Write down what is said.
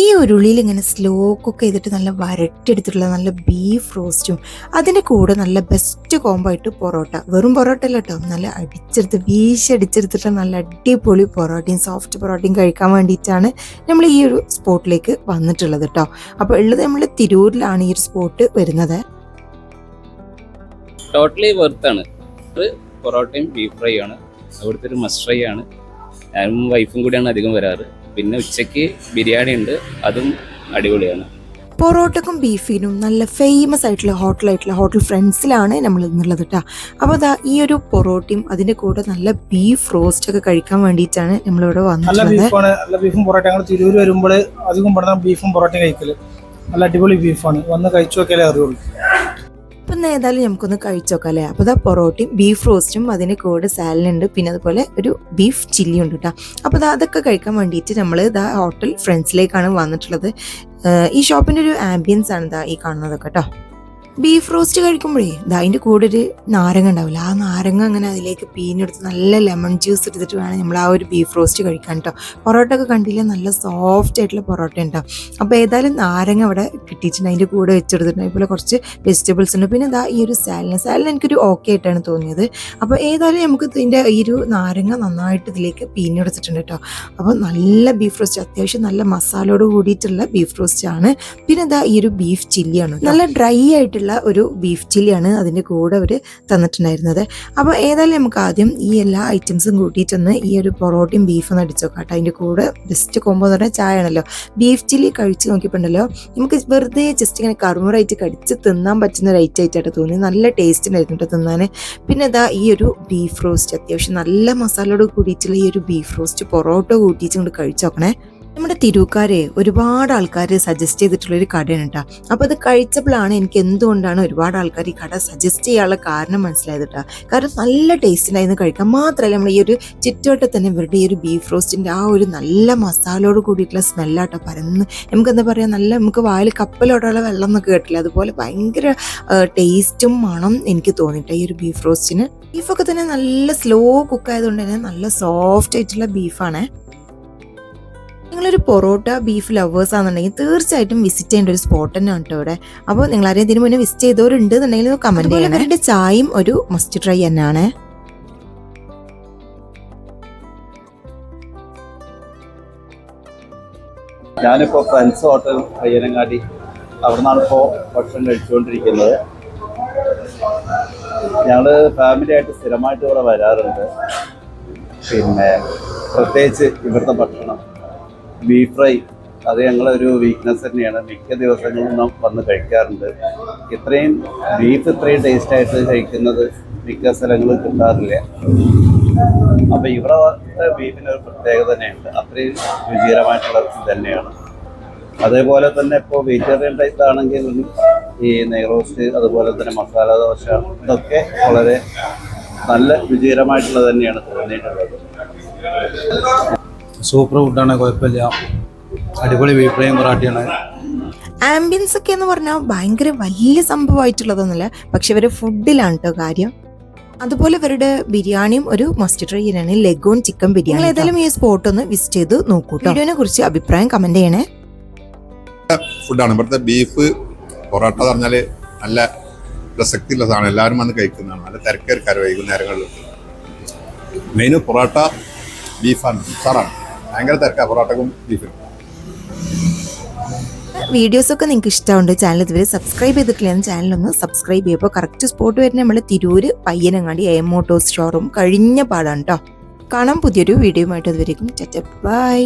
ഈ ഒരു ഉള്ളിയിൽ ഇങ്ങനെ സ്ലോ കുക്ക് ചെയ്തിട്ട് നല്ല വരട്ടിയെടുത്തിട്ടുള്ള നല്ല ബീഫ് റോസ്റ്റും അതിന്റെ കൂടെ നല്ല ബെസ്റ്റ് കോംബോ ആയിട്ട് പൊറോട്ട. വെറും പൊറോട്ട അല്ല കേട്ടോ നല്ല അടിച്ചെടുത്ത് വീശടിച്ചെടുത്തിട്ട് നല്ല അടിപൊളി പൊറോട്ടയും സോഫ്റ്റ് പൊറോട്ടയും കഴിക്കാൻ വേണ്ടിയിട്ടാണ് നമ്മൾ ഈ ഒരു സ്പോട്ടിലേക്ക് വന്നിട്ടുള്ളത് കേട്ടോ അപ്പോൾ ഉള്ളത് നമ്മൾ തിരൂരിലാണ് ഈ ഒരു സ്പോട്ട് വരുന്നത്. ടോട്ടലി വെർത്താണ് പൊറോട്ടയും ബീഫ് ഫ്രൈ ആണ്. അവിടുത്തെ ഒരു മസ്റ്റ് ഫ്രൈ ആണ്. ഞാനും വൈഫും കൂടിയാണ് അധികം വരാറ്. പിന്നെ ഉച്ചയ്ക്ക് ബിരിയാണി ഉണ്ട് അതും അടിപൊളിയാണ്. പൊറോട്ടക്കും ബീഫിനും നല്ല ഫേമസ് ആയിട്ടുള്ള ഹോട്ടലായിട്ടുള്ള ഹോട്ടൽ ഫ്രണ്ട്സിലാണ് നമ്മൾ ഇന്നുള്ളത് കേട്ടോ അപ്പോൾ അതാ ഈ ഒരു പൊറോട്ടയും അതിന്റെ കൂടെ നല്ല ബീഫ് റോസ്റ്റ് ഒക്കെ കഴിക്കാൻ വേണ്ടിയിട്ടാണ് നമ്മളിവിടെ നല്ല വന്നിട്ടുള്ളത്. ബീഫാണ് നല്ല ബീഫും പൊറോട്ട ഞങ്ങൾ തിരൂർ വരുമ്പോൾ അധികം പറഞ്ഞാൽ ബീഫും പൊറോട്ടയും കഴിക്കൽ. നല്ല അടിപൊളി ബീഫാണ് വന്ന് കഴിച്ചു നോക്കിയാലേ അറിയുള്ളൂ. അപ്പം ഏതായാലും നമുക്കൊന്ന് കഴിച്ചോക്കാം അല്ലേ അപ്പോൾ ഇതാ പൊറോട്ടയും ബീഫ് റോസ്റ്റും അതിന് കൂടെ സാലഡുണ്ട് പിന്നെ അതുപോലെ ഒരു ബീഫ് ചില്ലി ഉണ്ട് കേട്ടോ അപ്പോൾ ഇതാ അതൊക്കെ കഴിക്കാൻ വേണ്ടിയിട്ട് നമ്മൾ ഇതാ ഹോട്ടൽ ഫ്രണ്ട്സിലേക്കാണ് വന്നിട്ടുള്ളത്. ഈ ഷോപ്പിന്റെ ഒരു ആംബിയൻസ് ആണ് ഇതാ ഈ കാണുന്നതൊക്കെ കേട്ടോ ബീഫ് റോസ്റ്റ് കഴിക്കുമ്പോഴേ അതിന്റെ കൂടെ ഒരു നാരങ്ങ ഉണ്ടാവില്ല. ആ നാരങ്ങ അങ്ങനെ അതിലേക്ക് പീഞ്ഞെടുത്ത് നല്ല ലെമൺ ജ്യൂസ് എടുത്തിട്ട് വേണം നമ്മൾ ആ ഒരു ബീഫ് റോസ്റ്റ് കഴിക്കാൻ കേട്ടോ പൊറോട്ട ഒക്കെ കണ്ടില്ലേ? നല്ല സോഫ്റ്റ് ആയിട്ടുള്ള പൊറോട്ട ഉണ്ടാവും അപ്പോൾ ഏതായാലും നാരങ്ങ അവിടെ കിട്ടിയിട്ടുണ്ട്. അതിന്റെ കൂടെ വെച്ചെടുത്തിട്ടുണ്ട്. അതുപോലെ കുറച്ച് വെജിറ്റബിൾസ് ഉണ്ട്. പിന്നെ ഇതാ ഈ ഒരു സാലഡ് സാലഡ് എനിക്കൊരു ഓക്കെ ആയിട്ടാണ് തോന്നിയത്. അപ്പോൾ ഏതായാലും നമുക്ക് ഇതിന്റെ ഈ ഒരു നാരങ്ങ നന്നായിട്ട് ഇതിലേക്ക് പീഞ്ഞെടുത്തിട്ടുണ്ട് കേട്ടോ അപ്പോൾ നല്ല ബീഫ് റോസ്റ്റ് അത്യാവശ്യം നല്ല മസാലയോട് കൂടിയിട്ടുള്ള ബീഫ് റോസ്റ്റ് ആണ്. പിന്നെ ഇതാ ഈ ഒരു ബീഫ് ചില്ലിയാണ്. നല്ല ഡ്രൈ ആയിട്ടുള്ള ഒരു ബീഫ് ചില്ലിയാണ് അതിന്റെ കൂടെ അവർ തന്നിട്ടുണ്ടായിരുന്നത്. അപ്പോൾ ഏതായാലും നമുക്ക് ആദ്യം ഈ എല്ലാ ഐറ്റംസും കൂട്ടിയിട്ടൊന്ന് ഈ ഒരു പൊറോട്ടയും ബീഫും ഒന്ന് അടിച്ചു നോക്കാം അതിന്റെ കൂടെ ബെസ്റ്റ് കോമ്പോ എന്ന് പറഞ്ഞാൽ ചായ ആണല്ലോ. ബീഫ് ചില്ലി കഴിച്ച് നോക്കിയിട്ടുണ്ടല്ലോ. നമുക്ക് വെറുതെ ജസ്റ്റ് ഇങ്ങനെ കറുമുറായിട്ട് കടിച്ച് തിന്നാൻ പറ്റുന്ന ഒരു ഐറ്റം ആയിട്ടാണ് തോന്നി നല്ല ടേസ്റ്റ് ഉണ്ടായിരുന്നു കേട്ടോ തിന്നാൻ. പിന്നെ ഇതാ ഈ ഒരു ബീഫ് റോസ്റ്റ് അത്യാവശ്യം നല്ല മസാലയോട് കൂടിയിട്ടുള്ള ഈ ഒരു ബീഫ് റോസ്റ്റ് പൊറോട്ട കൂട്ടിയിട്ട് കൊണ്ട് കഴിച്ചു നോക്കണേ. നമ്മുടെ തിരൂക്കാരെ ഒരുപാട് ആൾക്കാർ സജസ്റ്റ് ചെയ്തിട്ടുള്ള ഒരു കടയാണ് കേട്ടോ അപ്പോൾ അത് കഴിച്ചപ്പോഴാണ് എനിക്ക് എന്തുകൊണ്ടാണ് ഒരുപാട് ആൾക്കാർ ഈ കട സജസ്റ്റ് ചെയ്യാനുള്ള കാരണം മനസ്സിലായത് കേട്ടോ കാരണം നല്ല ടേസ്റ്റ് ഉണ്ടായിരുന്നു കഴിക്കാൻ. മാത്രമല്ല നമ്മൾ ഈ ഒരു ചുറ്റുവട്ടം തന്നെ ഇവരുടെ ഈ ഒരു ബീഫ് റോസ്റ്റിന്റെ ആ ഒരു നല്ല മസാലയോട് കൂടിയിട്ടുള്ള സ്മെല്ലാട്ടോ പരന്ന്. നമുക്ക് എന്താ പറയുക നല്ല നമുക്ക് വായിൽ കപ്പലോടുള്ള വെള്ളം എന്നൊക്കെ കേട്ടില്ല. അതുപോലെ ഭയങ്കര ടേസ്റ്റും മണം എനിക്ക് തോന്നിയിട്ട് ഈ ഒരു ബീഫ് റോസ്റ്റിന് ബീഫൊക്കെ തന്നെ നല്ല സ്ലോ കുക്ക് ആയതുകൊണ്ട് തന്നെ നല്ല സോഫ്റ്റ് ആയിട്ടുള്ള ബീഫാണ് നിങ്ങളൊരു പൊറോട്ട ബീഫ് ലവേഴ്സ് ആണെന്നുണ്ടെങ്കിൽ തീർച്ചയായിട്ടും വിസിറ്റ് ചെയ്യേണ്ട ഒരു സ്പോട്ട് തന്നെയാണ് കേട്ടോ ഇവിടെ. അപ്പോൾ നിങ്ങൾ ആരെയും ഇതിനു മുന്നേ വിസിറ്റ് ചെയ്തവരുണ്ട് എന്നുണ്ടെങ്കിൽ കമന്റ് ചെയ്യണം. അവരുടെ ചായയും ഒരു മസ്റ്റ് ട്രൈ തന്നെയാണ്. ഞാനിപ്പോൾ ഫ്രണ്ട്സ് ഹോട്ടൽ അയ്യനങ്ങാടി അവിടെ നിന്നാണ് ഇപ്പോൾ ഭക്ഷണം കഴിച്ചുകൊണ്ടിരിക്കുന്നത്. ഞങ്ങൾ ഫാമിലി ആയിട്ട് സ്ഥിരമായിട്ട് ഇവിടെ വരാറുണ്ട്. പിന്നെ പ്രത്യേകിച്ച് ഇവിടുത്തെ ഭക്ഷണം. ബീഫ് ഫ്രൈ അത് ഞങ്ങളൊരു വീക്ക്നെസ് തന്നെയാണ്. മിക്ക ദിവസങ്ങളും നാം വന്ന് കഴിക്കാറുണ്ട്. ഇത്രയും ബീഫ് ഇത്രയും ടേസ്റ്റ് ആയിട്ട് കഴിക്കുന്നത് മിക്ക സ്ഥലങ്ങളും കിട്ടാറില്ല. അപ്പൊ ഇവിടെ ബീഫിന് ഒരു പ്രത്യേകത തന്നെയുണ്ട്. അത്രയും രുചികരമായിട്ടുള്ള തന്നെയാണ്. അതേപോലെ തന്നെ ഇപ്പോൾ വെജിറ്റേറിയൻ ടൈപ്പ് ആണെങ്കിൽ ഈ നെയ്റോസ്റ്റ് അതുപോലെ തന്നെ മസാല ദോശ ഇതൊക്കെ വളരെ നല്ല രുചികരമായിട്ടുള്ളത് തന്നെയാണ് തോന്നിയിട്ടുള്ളത്. സൂപ്പർ ഫുഡാണ് കുഴപ്പമില്ല. അടിപൊളി ബീഫ് ഫ്രൈയും പൊറാട്ടയാണ്. ആംബിയൻസ് ഒക്കെ എന്ന് പറഞ്ഞാൽ ഭയങ്കര വലിയ സംഭവമായിട്ടുള്ളതൊന്നുമില്ല. പക്ഷെ ഇവർ ഫുഡിലാണ് കേട്ടോ കാര്യം. അതുപോലെ ഇവരുടെ ബിരിയാണിയും ഒരു മസ്റ്റ് ട്രൈ ആണ് ലെഗോൺ ചിക്കൻ ബിരിയാണി ഏതായാലും ഈ സ്പോട്ട് ഒന്ന് വിസിറ്റ് ചെയ്ത് നോക്കൂ വീഡിയോനെ കുറിച്ച് അഭിപ്രായം കമന്റ് ചെയ്യണേ. ഫുഡാണ് ഇവിടുത്തെ ബീഫ് പൊറോട്ട എന്ന് പറഞ്ഞാൽ നല്ല പ്രസക്തിയുള്ള സാധനം. എല്ലാവരും വന്ന് കഴിക്കുന്നതാണ്. നല്ല തിരക്കേർക്കാർ വൈകുന്നേരങ്ങളിൽ. മെയിൻ പൊറോട്ട ബീഫാണ് സാറാണ് ഭയങ്കര തിരക്കാ പൊറോട്ടക്കും ബീഫിനും. വീഡിയോസ് ഒക്കെ നിങ്ങൾക്ക് ഇഷ്ടമുണ്ട് ചാനൽ ഇതുവരെ സബ്സ്ക്രൈബ് ചെയ്തിട്ടില്ല ചാനൽ ഒന്ന് സബ്സ്ക്രൈബ് ചെയ്യുമ്പോൾ കറക്റ്റ് സ്പോട്ട് വരുന്ന നമ്മൾ Tirur Payyanangadi A motors showroom കഴിഞ്ഞ പാടാണ് കേട്ടോ കാണാം പുതിയൊരു വീഡിയോ വീഡിയോയുമായിട്ട് അതുവരേക്കും. ബൈ